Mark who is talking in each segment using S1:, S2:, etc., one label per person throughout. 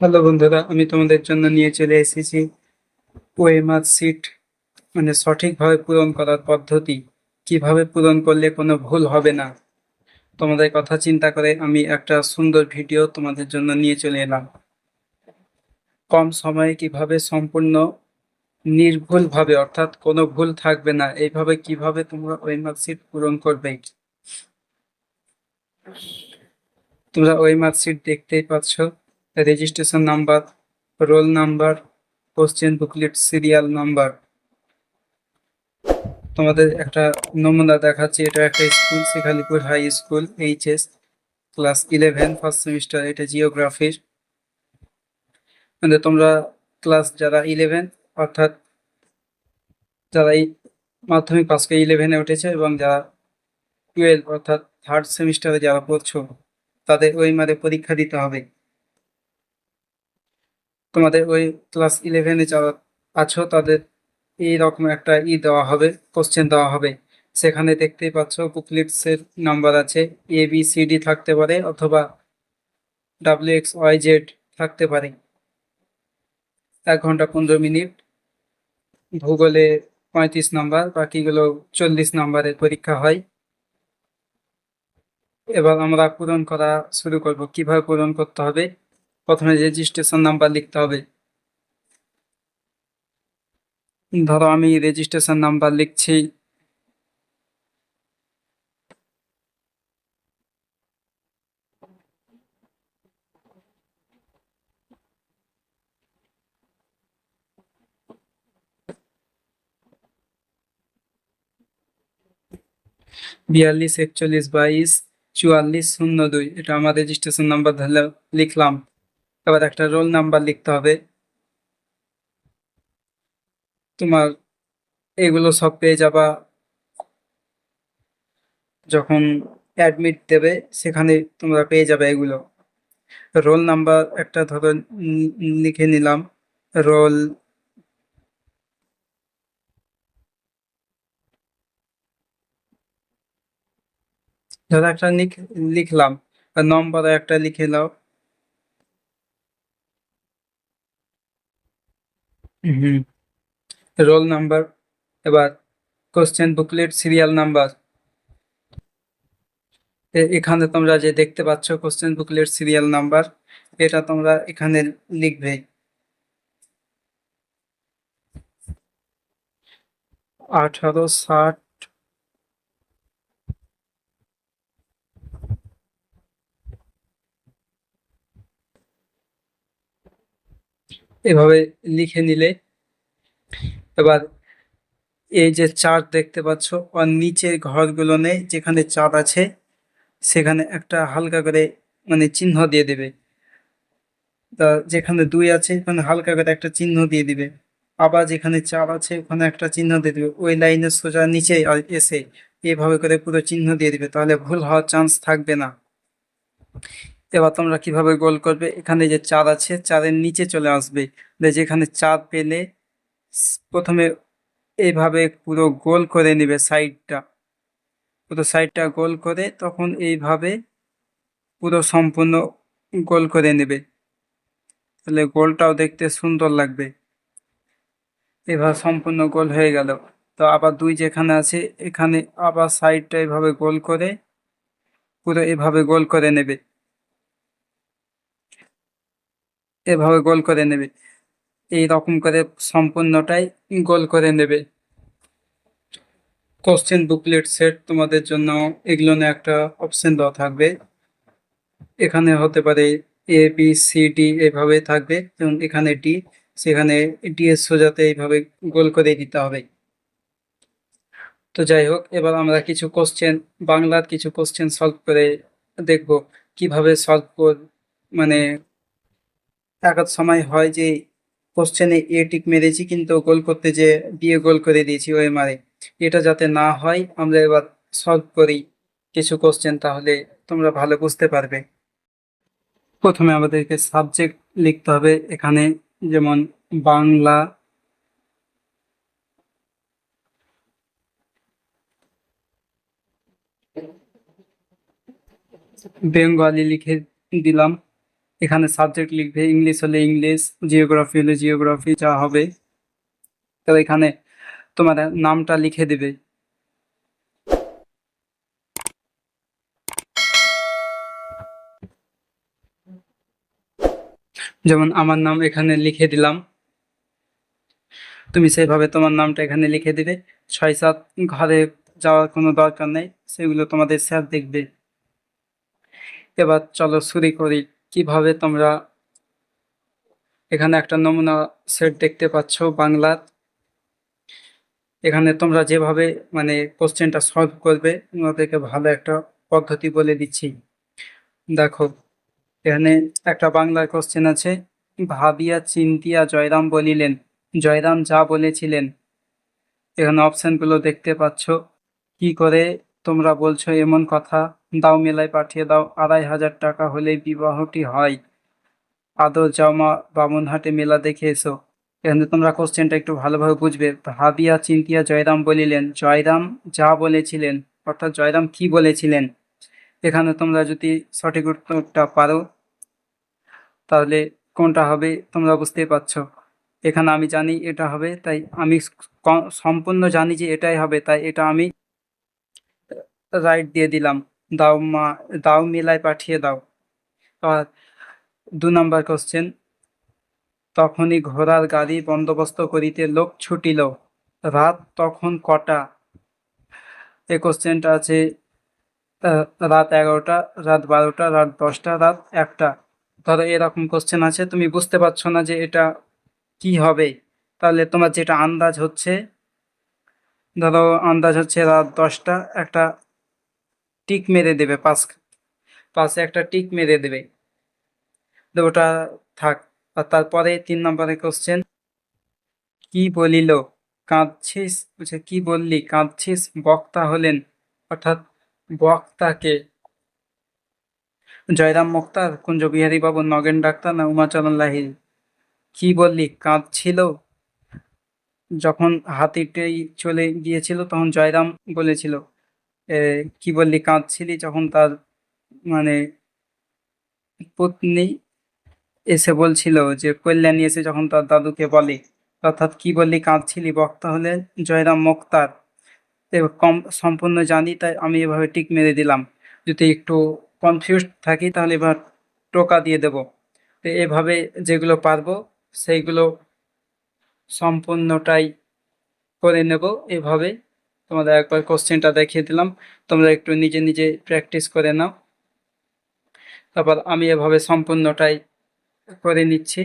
S1: Hello বন্ধুরা, আমি তোমাদের জন্য নিয়ে চলে এসেছি ওএমআর সিট। মানে সঠিকভাবে পূরণ করার পদ্ধতি, কীভাবে পূরণ করলে কোনো ভুল হবে না? তোমাদের কথা চিন্তা করে আমি একটা সুন্দর ভিডিও তোমাদের জন্য নিয়ে চলে এলাম। কম সময়ে কীভাবে সম্পূর্ণ নির্ভুলভাবে, অর্থাৎ কোনো ভুল থাকবে না, এইভাবে কীভাবে তোমরা ওএমআর সিট পূরণ করবে? তোমরা ওএমআর সিট দেখতেই পাচ্ছ। Registration number roll number question booklet serial number তোমাদের একটা নমুনা দেখাচ্ছি, এটা একটা school, Shikhalipur high school HS class eleven first semester এটা জিওগ্রাফির মানে তোমরা ক্লাস যারা ইলেভেন অর্থাৎ যারা মাধ্যমিক পাস করে ইলেভেনে উঠেছে এবং যারা টুয়েলভ অর্থাৎ থার্ড সেমিস্টারে যারা পড়ছো, তাদের ওই মারে পরীক্ষা দিতে হবে। তোমাদের ওই ক্লাস ইলেভেনে যারা আছো, তাদের এই রকম একটা ই দেওয়া হবে কোশ্চেন দেওয়া হবে। সেখানে দেখতেই পাচ্ছ বুকলেটসের নাম্বার আছে। এ বি সি ডি থাকতে পারে অথবা ডাব্লিউ এক্স ওয়াই জেড থাকতে পারে। এক ঘণ্টা পনেরো মিনিট। ভূগোলে পঁয়ত্রিশ নাম্বার, বাকিগুলো চল্লিশ নাম্বারের পরীক্ষা হয়। এবার আমরা পূরণ করা শুরু করব। কীভাবে পূরণ করতে হবে? প্রথমে রেজিস্ট্রেশন নাম্বার লিখতে হবে। ধরো আমি রেজিস্ট্রেশন নাম্বার লিখছি। বিয়াল্লিশ, একচল্লিশ, বাইশ, চুয়াল্লিশ, শূন্য দুই, এটা আমার রেজিস্ট্রেশন নাম্বার লিখলাম। এবার একটা রোল নাম্বার লিখতে হবে। তোমার এগুলো সব পেয়ে যাবা। যখন অ্যাডমিট দেবে, সেখানে তোমরা পেয়ে যাবে এগুলো। রোল নাম্বার একটা ধরো লিখে নিলাম। রোল ধরো একটা লিখ- লিখলাম। নম্বর একটা লিখে নাও। হুম। রোল নাম্বার, এবার কোশ্চেন বুকলেট সিরিয়াল নাম্বার এখানে তোমরা যে দেখতে পাচ্ছ কোশ্চেন বুকলেট সিরিয়াল নাম্বার এটা তোমরা এখানে লিখবে। আঠারো, ষাট এভাবে লিখে নিলে। এবার এই যে চার্ট দেখতে পাচ্ছ, আর নিচের ঘরগুলো নেই, যেখানে চাঁদ আছে, সেখানে একটা হালকা করে মানে চিহ্ন দিয়ে দেবে। তা যেখানে দুই আছে, ওখানে হালকা করে একটা চিহ্ন দিয়ে দিবে। আবার যেখানে চার আছে, ওখানে একটা চিহ্ন দিয়ে দিবে। ওই লাইনের সোজা নিচে আর এসে এভাবে করে পুরো চিহ্ন দিয়ে দিবে, তাহলে ভুল হওয়ার চান্স থাকবে না। এবার তোমরা কীভাবে গোল করবে? এখানে যে চাঁদ আছে, চাঁদের নিচে চলে আসবে। যেখানে চাঁদ পেলে প্রথমে এইভাবে পুরো গোল করে নেবে সাইডটা। পুরো সাইডটা গোল করে তখন এইভাবে পুরো সম্পূর্ণ গোল করে নেবে। তাহলে গোলটাও দেখতে সুন্দর লাগবে। এভাবে সম্পূর্ণ গোল হয়ে গেল। তো আবার দুই যেখানে আছে, এখানে আবার সাইডটা এভাবে গোল করে পুরো এভাবে গোল করে নেবে। এভাবে গোল করে নেবে। এই রকম করে সম্পূর্ণটাই গোল করে নেবে। কোশ্চেন বুকলেট সেট তোমাদের জন্য এগুলো নিয়ে একটা অপশন দেওয়া থাকবে। এখানে হতে পারে এ বি সি ডি এভাবে থাকবে। এবং এখানে ডি সেখানে ডি এর সোজাতে এইভাবে গোল করে দিতে হবে। তো যাই হোক, এবার আমরা কিছু কোশ্চেন বাংলার কিছু কোশ্চেন সলভ করে দেখব। কীভাবে সলভ কর মানে এক সময় হয় যে কোশ্চেনে এ টিক মেরেছি, কিন্তু গোল করতে যে বিয়ে গোল করে দিয়েছি ওই মারে। এটা যাতে না হয়, আমরা এবার সলভ করি কিছু কোশ্চেন, তাহলে তোমরা ভালো বুঝতে পারবে। প্রথমে আমাদেরকে সাবজেক্ট লিখতে হবে। এখানে যেমন বাংলা, বেঙ্গলি লিখে দিলাম। এখানে সাবজেক্ট লিখবে ইংলিশ হলে ইংলিশ জিওগ্রাফি হলে জিওগ্রাফি যা হবে। তো এখানে তোমার নামটা লিখে দেবে। যেমন আমার নাম এখানে লিখে দিলাম। তুমি সেইভাবে তোমার নামটা এখানে লিখে দিবে। ছয় সাত ঘরে যাওয়ার কোনো দরকার নেই, সেগুলো তোমাদের স্যার দেখবে। এবার চলো শুরু করি। কীভাবে তোমরা এখানে একটা নমুনা সেট দেখতে পাচ্ছ বাংলার? এখানে তোমরা যেভাবে মানে কোশ্চেনটা সলভ করবে, তোমাদেরকে ভালো একটা পদ্ধতি বলে দিচ্ছি। দেখো, এখানে একটা বাংলার কোশ্চেন আছে, ভাবিয়া চিন্তিয়া জয়রাম বলিলেন, জয়রাম যা বলেছিলেন। এখানে অপশানগুলো দেখতে পাচ্ছ, কি করে তোমরা বলছো এমন কথা। দাও মেলায় পাঠিয়ে দাও, আড়াই হাজার টাকা হলেই বিবাহটি হয়। আদর জামা বামুনহাটে মেলা দেখে এসো। এখানে তোমরা কোশ্চেনটা একটু ভালোভাবে বুঝবে। ভাবিয়া চিন্তিয়া জয়রাম বলিলেন, জয়রাম যা বলেছিলেন, অর্থাৎ জয়রাম কি বলেছিলেন? এখানে তোমরা যদি সঠিক উত্তরটা পারো, তাহলে কোনটা হবে তোমরা বুঝতেই পারছ। এখানে আমি জানি এটা হবে, তাই আমি সম্পূর্ণ জানি যে এটাই হবে, তাই এটা আমি রাইট দিয়ে দিলাম। দাও মা, দাও মেলায় পাঠিয়ে দাও। আর দু নম্বর কোশ্চেন তখনই ঘোড়ার গাড়ি বন্দোবস্ত করিতে লোক ছুটিল। রাত তখন কটা? এ কোশ্চেনটা আছে রাত এগারোটা, রাত বারোটা, রাত দশটা, রাত একটা। ধরো এরকম কোশ্চেন আছে, তুমি বুঝতে পারছ না যে এটা কি হবে? তাহলে তোমার যেটা আন্দাজ হচ্ছে, ধরো আন্দাজ হচ্ছে রাত দশটা, একটা টিক মেরে দেবে পাশ পাশে একটা টিক মেরে দেবে। ওটা থাক। আর তারপরে তিন নম্বরে কোশ্চেন কি বলিল? কাঁদছিস? কি বললি? কাঁদছিস? বক্তা হলেন। অর্থাৎ বক্তাকে। জয়রাম মুক্তার কুঞ্জ বিহারী বাবু, নগেন ডাক্তার না উমাচরণ লাহিড়ী? কি বললি? কাঁদছিল? যখন হাতিটাই চলে গিয়েছিল, তখন জয়রাম বলেছিল কি বললি, কাঁদছিলি যখন তার মানে পত্নী এসে বলছিল যে, কল্যাণী এসে যখন তার দাদুকে বলে, অর্থাৎ কি বললি, কাঁদছিলি, বক্তা হলেন জয়রাম মুক্তার। কম, সম্পূর্ণ জানি, তাই আমি এভাবে টিক মেরে দিলাম। যদি একটু কনফিউজ থাকি, তাহলে এবার টোকা দিয়ে দেব। তো এভাবে যেগুলো পারব, সেইগুলো সম্পূর্ণটাই করে নেব। এভাবে তোমাদের একবার কোশ্চেনটা দেখিয়ে দিলাম। তোমরা একটু নিজে নিজে প্র্যাকটিস করে নাও। তারপর আমি এভাবে সম্পূর্ণটাই করে নিচ্ছি।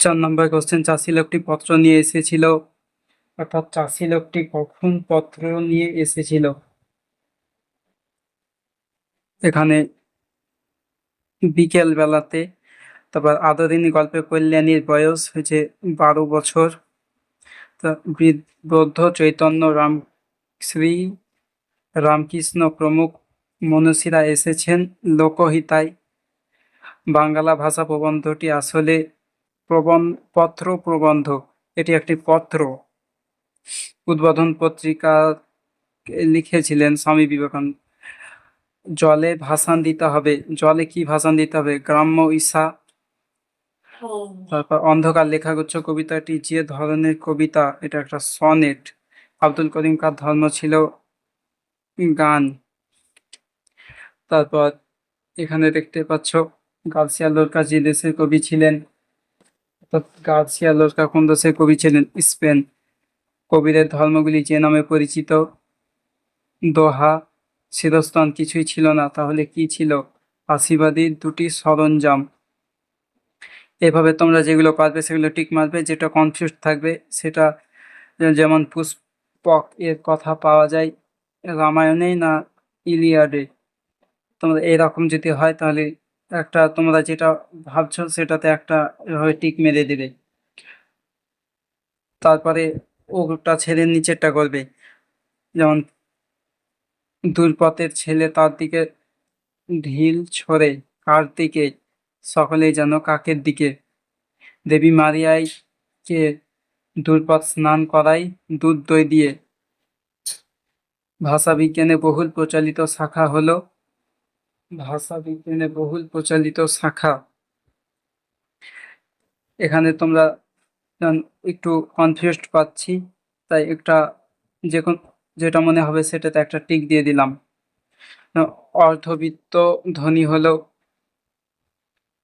S1: চার নম্বর কোশ্চেন চাষি লোকটি পত্র নিয়ে এসেছিল। অর্থাৎ চাষি লোকটি কখন পত্র নিয়ে এসেছিল? এখানে বিকেল বেলাতে তারপর আদরিনী গল্পে কল্যাণীর বয়স হয়েছে বারো বছর। বৃদ্ধ চৈতন্য রাম, শ্রী রামকৃষ্ণ প্রমুখ মনীষীরা এসেছেন লোকহিতায়। বাংলা ভাষা প্রবন্ধটি আসলে প্রবন্ধ পত্র প্রবন্ধ। এটি একটি পত্র। উদ্বোধন পত্রিকা লিখেছিলেন স্বামী বিবেকানন্দ। জলে ভাষান দিতে হবে। জলে কি ভাষান দিতে হবে? গ্রাম্য ঈশা তারপর অন্ধকার লেখাগুচ্ছ কবিতাটি যে ধরনের কবিতা, এটা একটা সনেট। আব্দুল করিম কার ধর্ম ছিল গান। তারপর এখানে দেখতে পাচ্ছ, গার্সিয়া লোরকা যে দেশের কবি ছিলেন, অর্থাৎ গার্সিয়া লোরকা কোন দেশের কবি ছিলেন? স্পেন। কবিদের ধর্মগুলি যে নামে পরিচিত, দোহা শিরস্থান কিছুই ছিল না। তাহলে কি ছিল? আশীর্বাদী দুটি সরঞ্জাম। এভাবে তোমরা যেগুলো পারবে সেগুলো টিক মারবে, যেটা কনফিউজ থাকবে সেটা, যেমন পুষ্পক এর কথা পাওয়া যায় রামায়ণে না ইলিয়াডে। তোমরা এরকম যদি হয় তাহলে একটা তোমরা যেটা ভাবছ সেটাতে একটা এভাবে টিক মেরে দেবে। তারপরে ওটা ছেড়ে নিচেরটা করবে। যেমন দুর্পথের ছেলে তার দিকে ঢিল ছড়ে কার দিকে সকলেই যেন কাকের দিকে, দেবী মারিয়াইকে দুর্পথ স্নান করাই দুধ দই দিয়ে। ভাষা বিজ্ঞানে বহুল প্রচলিত শাখা হলো ভাষা বিজ্ঞানে বহুল প্রচলিত শাখা। এখানে তোমরা একটু কনফিউজড পাচ্ছি, তাই একটা যে কোন যেটা মনে হবে সেটাতে একটা টিক দিয়ে দিলাম। অর্ধবৃত্ত ধ্বনি হলো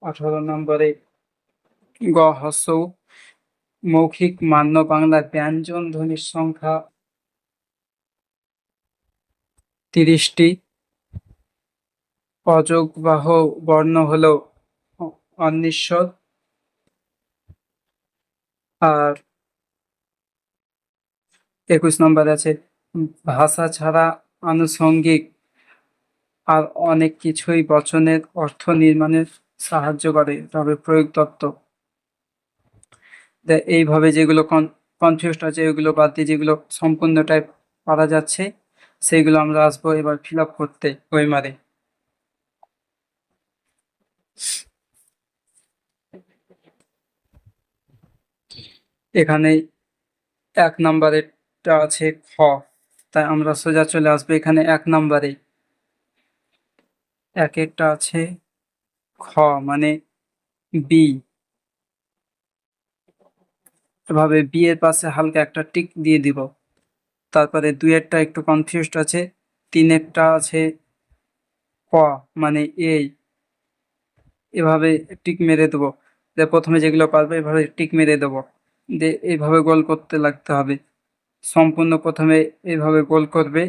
S1: আঠারো নম্বরে, গ হস্য উ। মৌখিক মান্য বাংলা ব্যঞ্জন ধ্বনির সংখ্যা তিরিশটি অযোগবাহ বর্ণ হলো অ- অনিশ্বর আর একুশ নম্বর আছে, ভাষা ছাড়া আনুষঙ্গিক আর অনেক কিছুই বচনের অর্থ নির্মাণে সাহায্য করে, তবে প্রয়োগ তত্ত্ব। এইভাবে যেগুলো কনফিউজড আছে, এগুলো বাদ দিয়ে যেগুলো সম্পূর্ণটাই পারা যাচ্ছে সেইগুলো আমরা আসব এবার ফিল আপ করতে ওইমারে এখানে এক নাম্বারেরটা আছে খ, তাই আমরা সোজা চলে আসব এখানে এক নম্বরে। এক একটা আছে খ মানে বি। এভাবে বি এর পাশে হালকা একটা টিক দিয়ে দিব। তারপরে দুইয়েরটা একটু কনফিউজড আছে তিনেরটা আছে ক মানে এই এভাবে টিক মেরে দেবো। যে প্রথমে যেগুলো পারবে এভাবে টিক মেরে দেবো। দিয়ে এইভাবে গোল করতে লাগতে হবে। সম্পূর্ণ প্রথমে এইভাবে গোল করবে।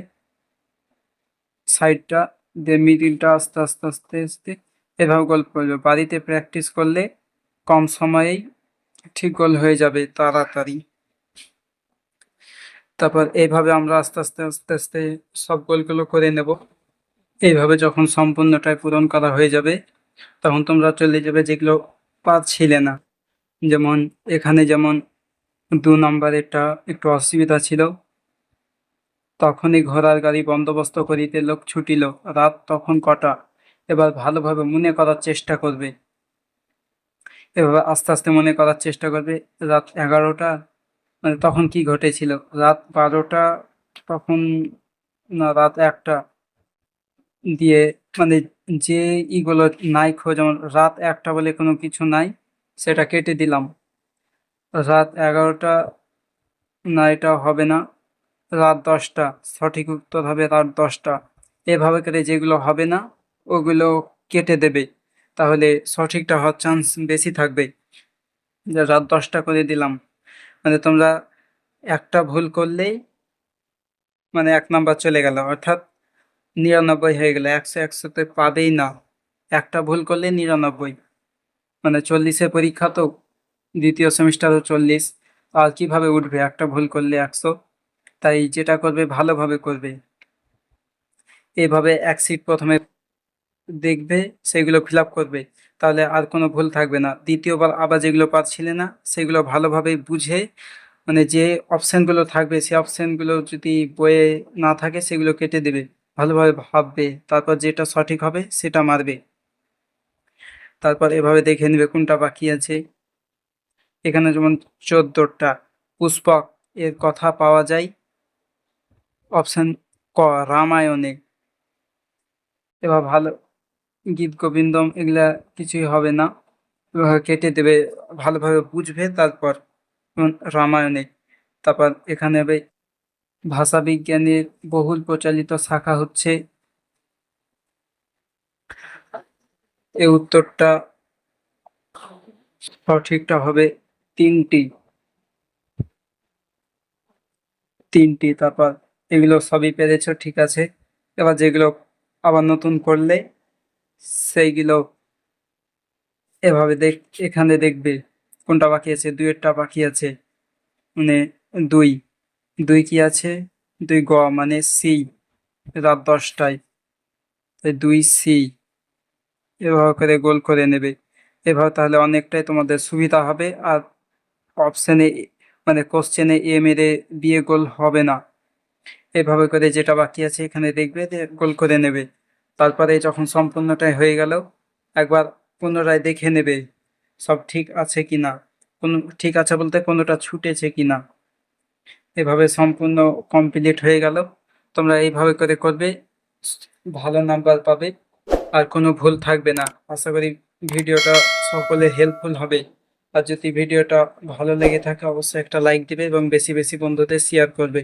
S1: সাইডটা দিয়ে মিডিলটা আস্তে আস্তে আস্তে আস্তে। এভাবে গোল করবে বাড়িতে প্র্যাকটিস করলে কম সময়েই ঠিক গোল হয়ে যাবে তাড়াতাড়ি। তারপর এইভাবে আমরা আস্তে আস্তে আস্তে আস্তে সব গোলগুলো করে নেব। এইভাবে যখন সম্পূর্ণটাই পূরণ করা হয়ে যাবে, তখন তোমরা চলে যাবে যেগুলো পারছিলে না। যেমন এখানে যেমন দু নম্বরেরটা একটু অসুবিধা ছিল। তখনই ঘোড়ার গাড়ি বন্দোবস্ত করিতে লোক ছুটিল। রাত তখন কটা? এবার ভালোভাবে মনে করার চেষ্টা করবে। এভাবে আস্তে আস্তে মনে করার চেষ্টা করবে। রাত এগারোটা মানে তখন কি ঘটেছিল? রাত বারোটা তখন না, রাত একটা দিয়ে মানে যে ইগুলো নাই খোঁজ, যেমন রাত একটা বলে কোনো কিছু নাই, সেটা কেটে দিলাম। রাত এগারোটা, না, এটা হবে না। রাত দশটা, সঠিক উত্তর হবে রাত দশটা। এভাবে করে যেগুলো হবে না ওগুলো কেটে দেবে। তাহলে সঠিকটা হওয়ার চান্স বেশি থাকবে। রাত দশটা করে দিলাম। মানে তোমরা একটা ভুল করলেই মানে এক নাম্বার চলে গেল। অর্থাৎ নিরানব্বই হয়ে গেলে। একশো একশোতে পাবেই না। একটা ভুল করলে নিরানব্বই। মানে চল্লিশের পরীক্ষা তো দ্বিতীয় সেমিস্টারও চল্লিশ। আর কীভাবে উঠবে? একটা ভুল করলে একশো। তাই যেটা করবে, ভালোভাবে করবে। এভাবে এক সিট প্রথমে দেখবে, সেগুলো ফিল করবে। তাহলে আর কোনো ভুল থাকবে না। দ্বিতীয়বার আবার যেগুলো পারছিলে না, সেগুলো ভালোভাবে বুঝে মানে যে অপশানগুলো থাকবে সেই অপশানগুলো যদি বইয়ে না থাকে, সেগুলো কেটে দেবে। ভালোভাবে ভাববে, তারপর যেটা সঠিক হবে, সেটা মারবে। তারপর এভাবে দেখে নেবে কোনটা বাকি আছে। এখানে যেমন চোদ্দোটা, পুষ্পক, এর কথা পাওয়া যায়। অপশান ক, রামায়ণে। এবার ভালো গীত, গোবিন্দম, এগুলা কিছুই হবে না। কেটে দেবে, ভালোভাবে বুঝবে, তারপর রামায়ণে। তারপর এখানে ভাষা বিজ্ঞানের বহুল প্রচলিত শাখা হচ্ছে, এ উত্তরটা সঠিকটা হবে তিনটি। তিনটি, তারপর এগুলো সবই পেরেছ, ঠিক আছে। এবার যেগুলো আবার নতুন করলে সেইগুলো এভাবে দেখ, এখানে দেখবে কোনটা বাকি আছে? দুইয়েরটা বাকি আছে। মানে দুই। দুই কি আছে? দুই গ মানে সি, রাত দশটায়। দুই সি। এভাবে করে গোল করে নেবে। এভাবে তাহলে অনেকটাই তোমাদের সুবিধা হবে। আর অপশানে মানে কোশ্চেনে এ মেরে বিয়ে গোল হবে না। এভাবে করে যেটা বাকি আছে এখানে দেখবে গোল করে নেবে। তারপরে যখন সম্পূর্ণটাই হয়ে গেল, একবার পুনরায় দেখে নেবে সব ঠিক আছে কি না কোনো ঠিক আছে বলতে কোনোটা ছুটেছে কি না এভাবে সম্পূর্ণ কমপ্লিট হয়ে গেল। তোমরা এইভাবে করে করবে, ভালো নাম্বার পাবে, আর কোনো ভুল থাকবে না। আশা করি ভিডিওটা সকলে হেল্পফুল হবে। আর যদি ভিডিওটা ভালো লেগে থাকে, অবশ্যই একটা লাইক দিবে এবং বেশি বেশি বন্ধুদের শেয়ার করবে।